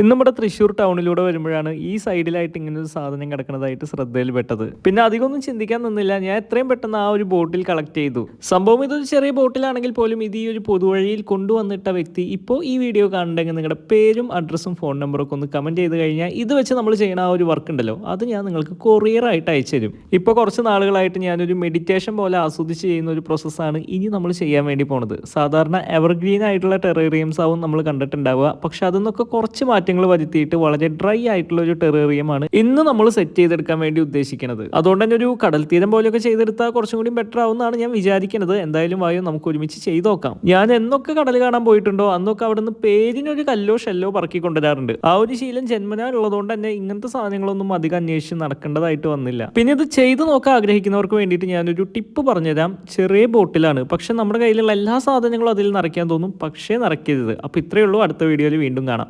ഇന്ന് നമ്മുടെ തൃശ്ശൂർ ടൗണിലൂടെ വരുമ്പോഴാണ് ഈ സൈഡിലായിട്ട് ഇങ്ങനെ ഒരു സാധനം കിടക്കുന്നതായിട്ട് ശ്രദ്ധയിൽപ്പെട്ടത്. പിന്നെ അധികമൊന്നും ചിന്തിക്കാൻ നിന്നില്ല. ഞാൻ എത്രയും പെട്ടെന്ന് ആ ഒരു ബോട്ടിൽ കളക്ട് ചെയ്തു. സംഭവം ഇതൊരു ചെറിയ ബോട്ടിലാണെങ്കിൽ പോലും ഇത് ഈ ഒരു പൊതുവഴിയിൽ കൊണ്ടുവന്നിട്ട വ്യക്തി ഇപ്പോൾ ഈ വീഡിയോ കാണുന്നുണ്ടെങ്കിൽ നിങ്ങളുടെ പേരും അഡ്രസ്സും ഫോൺ നമ്പറും ഒക്കെ ഒന്ന് കമന്റ് ചെയ്ത് കഴിഞ്ഞാൽ ഇത് വെച്ച് നമ്മൾ ചെയ്യുന്ന ആ ഒരു വർക്ക് ഉണ്ടല്ലോ. അത് ഞാൻ നിങ്ങൾക്ക് കൊറിയറായിട്ട് അയച്ചു തരും. ഇപ്പോൾ കുറച്ച് നാളുകളായിട്ട് ഞാനൊരു മെഡിറ്റേഷൻ പോലെ ആസ്വദിച്ച് ചെയ്യുന്ന ഒരു പ്രോസസ്സാണ് ഇനി നമ്മൾ ചെയ്യാൻ വേണ്ടി പോണത്. സാധാരണ എവർഗ്രീൻ ആയിട്ടുള്ള ടെറേറിയംസ് ആവും നമ്മൾ കണ്ടിട്ടുണ്ടാവുക. പക്ഷെ അതൊന്നൊക്കെ കുറച്ച് മാറ്റങ്ങൾ വരുത്തിയിട്ട് വളരെ ഡ്രൈ ആയിട്ടുള്ള ഒരു ടെറേറിയമാണ് ഇന്ന് നമ്മൾ സെറ്റ് ചെയ്തെടുക്കാൻ വേണ്ടി ഉദ്ദേശിക്കുന്നത്. അതുകൊണ്ട് തന്നെ ഒരു കടൽ തീരം പോലെയൊക്കെ ചെയ്തെടുത്താൽ കുറച്ചും കൂടി ബെറ്റർ ആവുമെന്നാണ് ഞാൻ വിചാരിക്കുന്നത്. എന്തായാലും വായു നമുക്ക് ഒരുമിച്ച് ചെയ്ത് നോക്കാം. ഞാൻ എന്നൊക്കെ കടൽ കാണാൻ പോയിട്ടുണ്ടോ? അന്നൊക്കെ അവിടെ നിന്ന് പേരിനൊരു കല്ലോ ഷെല്ലോ പറക്കി കൊണ്ടുവരാറുണ്ട്. ആ ഒരു ശീലം ജന്മനാ ഉള്ളതുകൊണ്ട് തന്നെ ഇങ്ങനത്തെ സാധനങ്ങളൊന്നും അധികം അന്വേഷിച്ച് നടക്കേണ്ടതായിട്ട് വന്നില്ല. പിന്നെ ഇത് ചെയ്തു നോക്കാൻ ആഗ്രഹിക്കുന്നവർക്ക് വേണ്ടിയിട്ട് ഞാനൊരു ടിപ്പ് പറഞ്ഞുതരാം. ചെറിയ ബോട്ടിലാണ്. പക്ഷെ നമ്മുടെ കയ്യിലുള്ള എല്ലാ സാധനങ്ങളും അതിൽ നിറയ്ക്കാൻ തോന്നും. പക്ഷേ നിറയ്ക്കരുത്. അപ്പോൾ ഇത്രയേ ഉള്ളൂ. അടുത്ത വീഡിയോയിൽ വീണ്ടും കാണാം.